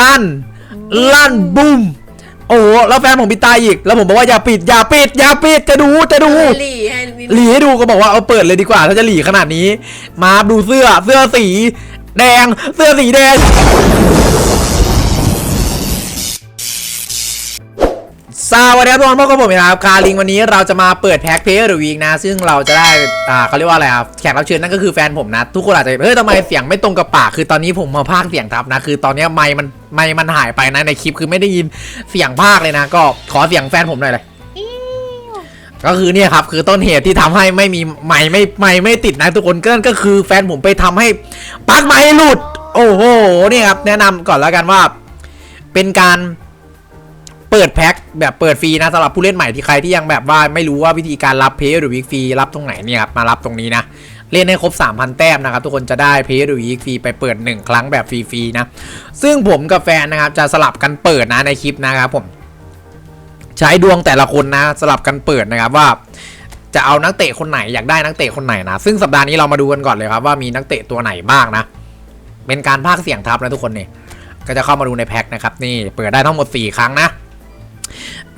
ลั่น ลั่นบุ้มโอ้โหแล้วแฟนผมปิดตาอีก แล้วผมบอกว่าอย่าปิดอย่าปิดอย่าปิดจะดูจะดู หลีให้นิดหลีให้ดูก็บอกว่าเอาเปิดเลยดีกว่า ถ้าจะหลีขนาดนี้ มาดูเสื้อเสื้อสี แดงเสื้อสีแดง สวัสดีครับทุกคนพบกับผมนะครับคาริงวันนี้เราจะมาเปิดแพ็คเพย์หรือวีกนะ ซึ่งเราจะได้อ่าเขาเรียกว่าอะไรครับแขกรับเชิญนั่นก็คือแฟนผมนะทุกคนอาจจะเฮ้ยทำไมเสียงไม่ตรงกับปากคือตอนนี้ผมมาพากย์เสียงทับนะ คือตอนนี้ไมค์มันไมค์มันหายไปนะในคลิปคือไม่ได้ยินเสียงพากย์เลยนะ ก็ขอเสียงแฟนผมหน่อยเลยก็คือเนี่ยครับคือต้นเหตุที่ทำให้ไม่มีไม้ไม่ไม้ไม่ติดนะทุกคนก็นั่นก็คือแฟนผมไปทำให้ปลั๊กไม้หลุด โอ้โหเนี่ยครับแนะนำก่อนแล้วกันว่า เป็นการ เปิดแพ็คแบบเปิดฟรีนะสำหรับผู้เล่นใหม่ที่ใครที่ยังแบบว่าไม่รู้ว่าวิธีการรับเพย์หรือวิกฟรีรับตรงไหนเนี่ยครับมารับตรงนี้นะเล่นให้ครบ 3,000 แต้มนะครับ ทุกคนจะได้เพย์หรือวิกฟรีไปเปิด 1 ครั้งแบบฟรีๆนะ ซึ่งผมกับแฟนนะครับ จะสลับกันเปิดนะในคลิปนะครับผม ใช้ดวงแต่ละคนนะ สลับกันเปิดนะครับว่า จะเอานักเตะคนไหนอยากได้นักเตะคนไหนนะ ซึ่งสัปดาห์นี้เรามาดูกันก่อนเลยครับว่ามีนักเตะตัวไหนบ้างนะ เป็นการพากย์เสียงทับนะทุกคนเนี่ยก็จะเข้ามาดูในแพ็คนะครับนี่เปิดได้ทั้งหมด 4 ครั้งนะ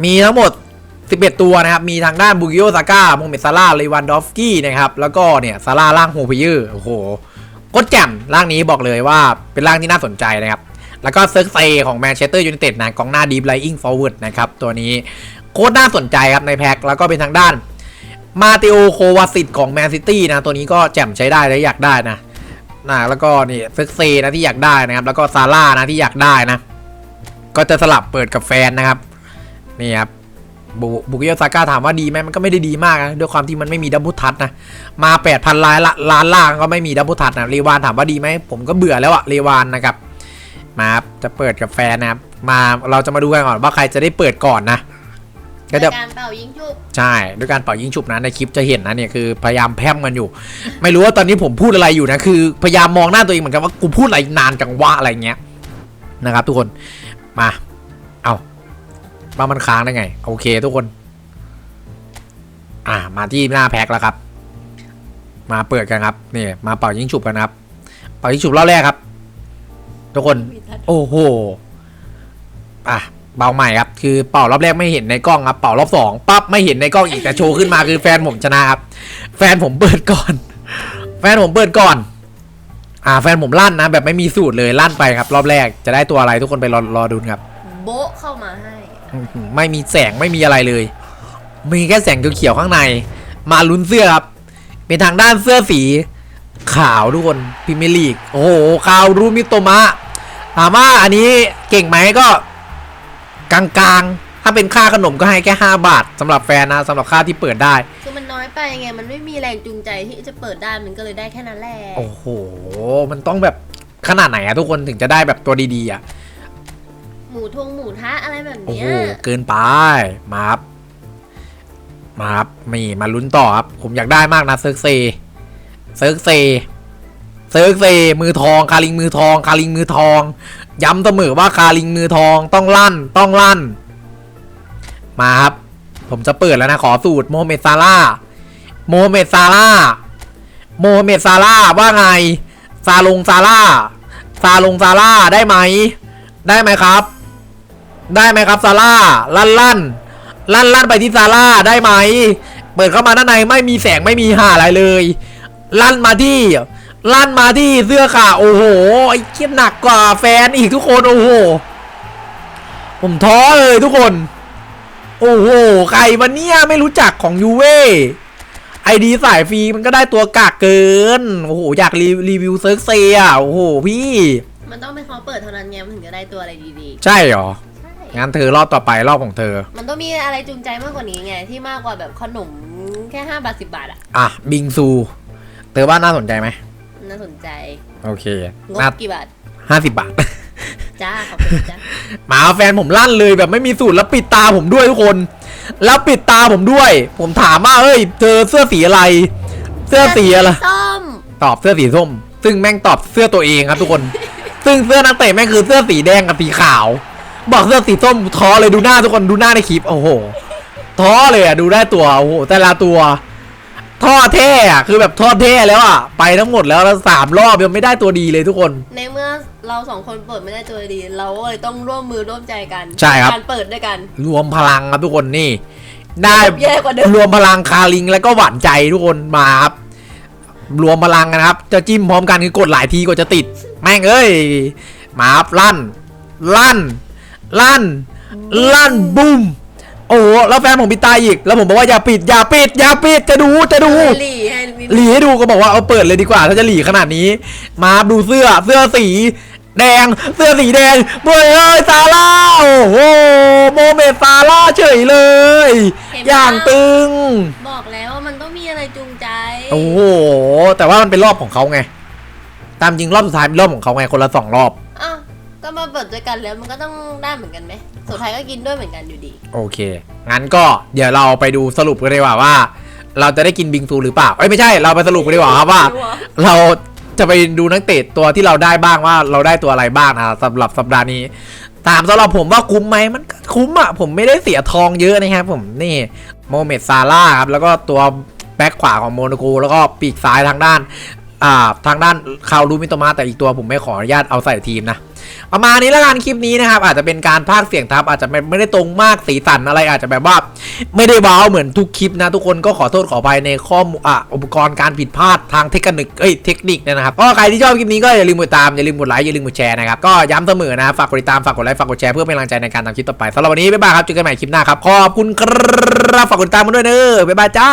มีทั้งหมด 11 ตัวนะครับ มีทางด้านบุกิโอซาก้าโมเมดซาร่าเลวันดอฟสกี้นะครับ แล้วก็เนี่ยซาร่าล่างโฮพิยือโอ้โหโคตรแจ่มร่างนี้บอกเลยว่าเป็นร่างที่น่าสนใจนะครับ แล้วก็เซิร์กเซของแมนเชสเตอร์ยูไนเต็ดนะกองหน้าดีฟไลอิงฟอร์เวิร์ดนะครับ ตัวนี้โคตรน่าสนใจครับในแพ็คแล้วก็เป็นทางด้าน มาติโอโควาสิตของแมนซิตี้นะ ตัวนี้ก็แจ่มใช้ได้และอยากได้นะนะแล้วก็นี่เซิร์กเซนะที่อยากได้นะครับ แล้วก็ซาร่านะที่อยากได้นะ ก็จะสลับเปิดกับแฟนนะครับ นี่ครับบุบุกิโยซาก้าถามว่าดีไหมมันก็ไม่ได้ดีมากนะด้วยความที่มันไม่มีดับเบิลทัชนะมา 8,000ล้านละล้านล่างก็ไม่มีดับเบิลทัชนะเรวานถามว่าดีไหมผมก็เบื่อแล้วอะเรวานนะครับมาครับจะเปิดกับแฟนนะครับมาเราจะมาดูกันก่อนว่าใครจะได้เปิดก่อนนะก็จะการเป่ายิงชุบใช่ด้วยการเป่ายิงฉุบนะในคลิปจะเห็นนะเนี่ยคือพยายามแพร่มกันอยู่ ไม่รู้ว่าตอนนี้ผมพูดอะไรอยู่นะคือพยายามมองหน้าตัวเองเหมือนกันว่ากูพูดอะไรนานจังวะอะไรเงี้ยนะครับทุกคนมาเอา ว่ามันค้างได้ไง โอเคทุกคน อ่า มาที่หน้าแพ็คแล้วครับ มาเปิดกันครับนี่มาเป่ายิงฉุบกันครับ เป่ายิงฉุบรอบแรกครับ ทุกคน โอ้โหอะเบาใหม่ครับ คือเป่ารอบแรกไม่เห็นในกล้องครับ เป่ารอบสองปั๊บไม่เห็นในกล้องอีกแต่โชว์ขึ้นมาคือแฟนผมชนะครับ แฟนผมเปิดก่อน แฟนผมเปิดก่อน อ่า แฟนผมลั่นนะ แบบไม่มีสูตรเลยลั่นไปครับ รอบแรกจะได้ตัวอะไรทุกคนไปรอรอดูครับ โบ๊ะเข้ามาให้อื้อหือ ไม่มีแสงไม่มีอะไรเลย มีแค่แสงเขียวๆข้างใน มาลุ้นเสื้อครับเป็นทางด้านเสื้อสี ขาวทุกคนพิมลีก โอ้โหขาวรูมิโตมะถามว่าอันนี้เก่งไหมก็กลางๆ ถ้าเป็นค่าขนมก็ให้แค่ 5 บาทสำหรับแฟนนะสำหรับค่าที่เปิดได้คือมันน้อยไปไงมันไม่มีแรงจูงใจที่จะเปิดได้มันก็เลยได้แค่นั้นแหละโอ้โห มันต้องแบบขนาดไหนอะทุกคนถึงจะได้แบบตัวดีๆอะ หมูทงหมูทะอะไรแบบโอ้เนี้โหยเกินไปมาครับมาครับมีมาลุ้นต่อครับ ผมอยากได้มากนะเซิร์กเซเซิร์กเซเซิร์กเซมือทอง คาลิงมือทอง คาลิงมือทอง ย้ำเสมอว่าคาลิงมือทองต้องลั่นต้องลั่น มาครับ ผมจะเปิดแล้วนะ ขอสูตรโมฮัมเหมดซาร่าห์โมฮัมเหมดซาร่าห์โมฮัมเหมดซาร่าห์ว่าไงซาลงซาร่าห์ซาลงซาร่าห์ได้ไหม ได้ไหมครับ ได้ไหมครับซาร่าลั่นลั่นลั่นลั่นไปที่ซาร่าได้ไหม เปิดเข้ามาด้านในไม่มีแสงไม่มีห่าอะไรเลย ลั่นมาที่ ลั่นมาที่เสื้อขาโอ้โหไอ้เคียหนักกว่าแฟนอีกทุกคนโอ้โหผมท้อเลยทุกคน โอ้โหใครมันเนี่ยไม่รู้จักของยูเว่ไอดีสายฟรีมันก็ได้ตัวกากเกิน โอ้โห อยากรีรีวิวเซิร์ฟเซียโอ้โหพี่ มันต้องเป็นเขาเปิดเท่านั้นไงมันถึงจะได้ตัวอะไรดีใช่เหรอๆใช่ งั้นเธอรอบต่อไปรอบของเธอ มันต้องมีอะไรจูงใจมากกว่านี้ไง ที่มากกว่าแบบขนมแค่5บาท10บาทอะอะบิงซู เธอว่าน่าสนใจไหมน่าสนใจโอเคงน่าบกี่บาทห้าสิบบาท จ้าขอบคุณจ้าหมาแฟนผมลั่นเลยแบบไม่มีสูตรแล้วปิดตาผมด้วยทุกคน แล้วปิดตาผมด้วย ผมถามว่าเฮ้ยเธอเสื้อสีอะไร เสื้อสีอะไรส้มตอบเสื้อสีส้ม ซึ่งแม่งตอบเสื้อตัวเองครับทุกคน ซึ่งเสื้อนักเตะแม่งคือเสื้อสีแดงกับสีขาว บอกเสื้อสีส้มท้อเลยดูหน้าทุกคนดูหน้าในคลิปโอ้โหท้อเลยอะดูได้ตัวโอ้โหแต่ละตัวท่อเท่อะคือแบบท่อเท่แล้วอะไปทั้งหมดแล้วแล้วสามรอบยังไม่ได้ตัวดีเลยทุกคน ในเมื่อเราสองคนเปิดไม่ได้ตัวดี เราก็เลยต้องร่วมมือร่วมใจกันใช่ครับ การเปิดด้วยกันรวมพลังครับทุกคนนี่ ได้แย่กว่าเดิมรวมพลังคาลิงแล้วก็หวานใจทุกคนมาครับรวมพลังกันนะครับ จะจิ้มพร้อมกันคือกดหลายทีกว่าจะติด แม่งเอ้ยมาครับลั่น ลั่น ลั่น ลั่นบุ้มโอ้โหแล้วแฟนผมปิดตาอีก แล้วผมบอกว่าอย่าปิดอย่าปิดอย่าปิดจะดูจะดูให้หลีให้มีหลีให้ดูก็บอกว่าเอาเปิดเลยดีกว่า ถ้าจะหลีขนาดนี้ มาดูเสื้อเสื้อสี แดงเสื้อสีแดงเบ้ยเอ้ยซาร่าโอ้โหโมเมดซาร่าเฉยเลย อย่างตึง บอกแล้วว่ามันต้องมีอะไรจูงใจโอ้โหแต่ว่ามันเป็นรอบของเขาไง ตามจริงรอบสุดท้ายเป็นรอบของเขาไงคนละสองรอบอ้าว ก็มาเปิดด้วยกันแล้วมันก็ต้องได้เหมือนกันไหมสุดท้ายก็กินด้วยเหมือนกันอยู่ดี โอเค งั้นก็เดี๋ยวเราไปดูสรุปกันดีกว่าว่า เราจะได้กินบิงซูหรือเปล่า เอ้ยไม่ใช่ เราไปสรุปกันดีกว่าครับว่าไม่รู้อะเราจะไปดูนักเตะตัวที่เราได้บ้างว่าเราได้ตัวอะไรบ้างนะสำหรับสัปดาห์นี้ ตามสำหรับผมว่าคุ้มไหมมันก็คุ้มอะ ผมไม่ได้เสียทองเยอะนะครับผมนี่โมเมดซาร่าครับแล้วก็ตัวแบ็คขวาของโมนาโกแล้วก็ปีกซ้ายทางด้าน อ่าทางด้านคาวรูมิโตมาแต่อีกตัวผมไม่ขออนุญาตเอาใส่ทีมนะ ประมาณนี้แล้วกันคลิปนี้นะครับอาจจะเป็นการพากเสียงทับอาจจะไม่ไม่ได้ตรงมากสีสันอะไรอาจจะแบบว่า ไม่ได้ว้าวเหมือนทุกคลิปนะทุกคนก็ขอโทษขออภัยในข้อมูลอะอุปกรณ์การผิดพลาดทางเทคนิคเอ้ยเทคนิคนยนะครับก็ใครที่ชอบคลิปนี้ก็อย่าลืมกดตามอย่าลืมกดไลค์อย่าลืมกดแชร์นะครับก็ย้ำเสมอนะฝากกดติดตามฝากกดไลค์ฝากกดแชร์เพื่อเป็นกำลังใจในการทำคลิปต่อไปสำหรับวันนี้บ๊ายบายครับเจอกันใหม่คลิปหน้าครับขอบคุณครับฝากกดติดตามกันด้วยเนอะบ๊ายบายจ้า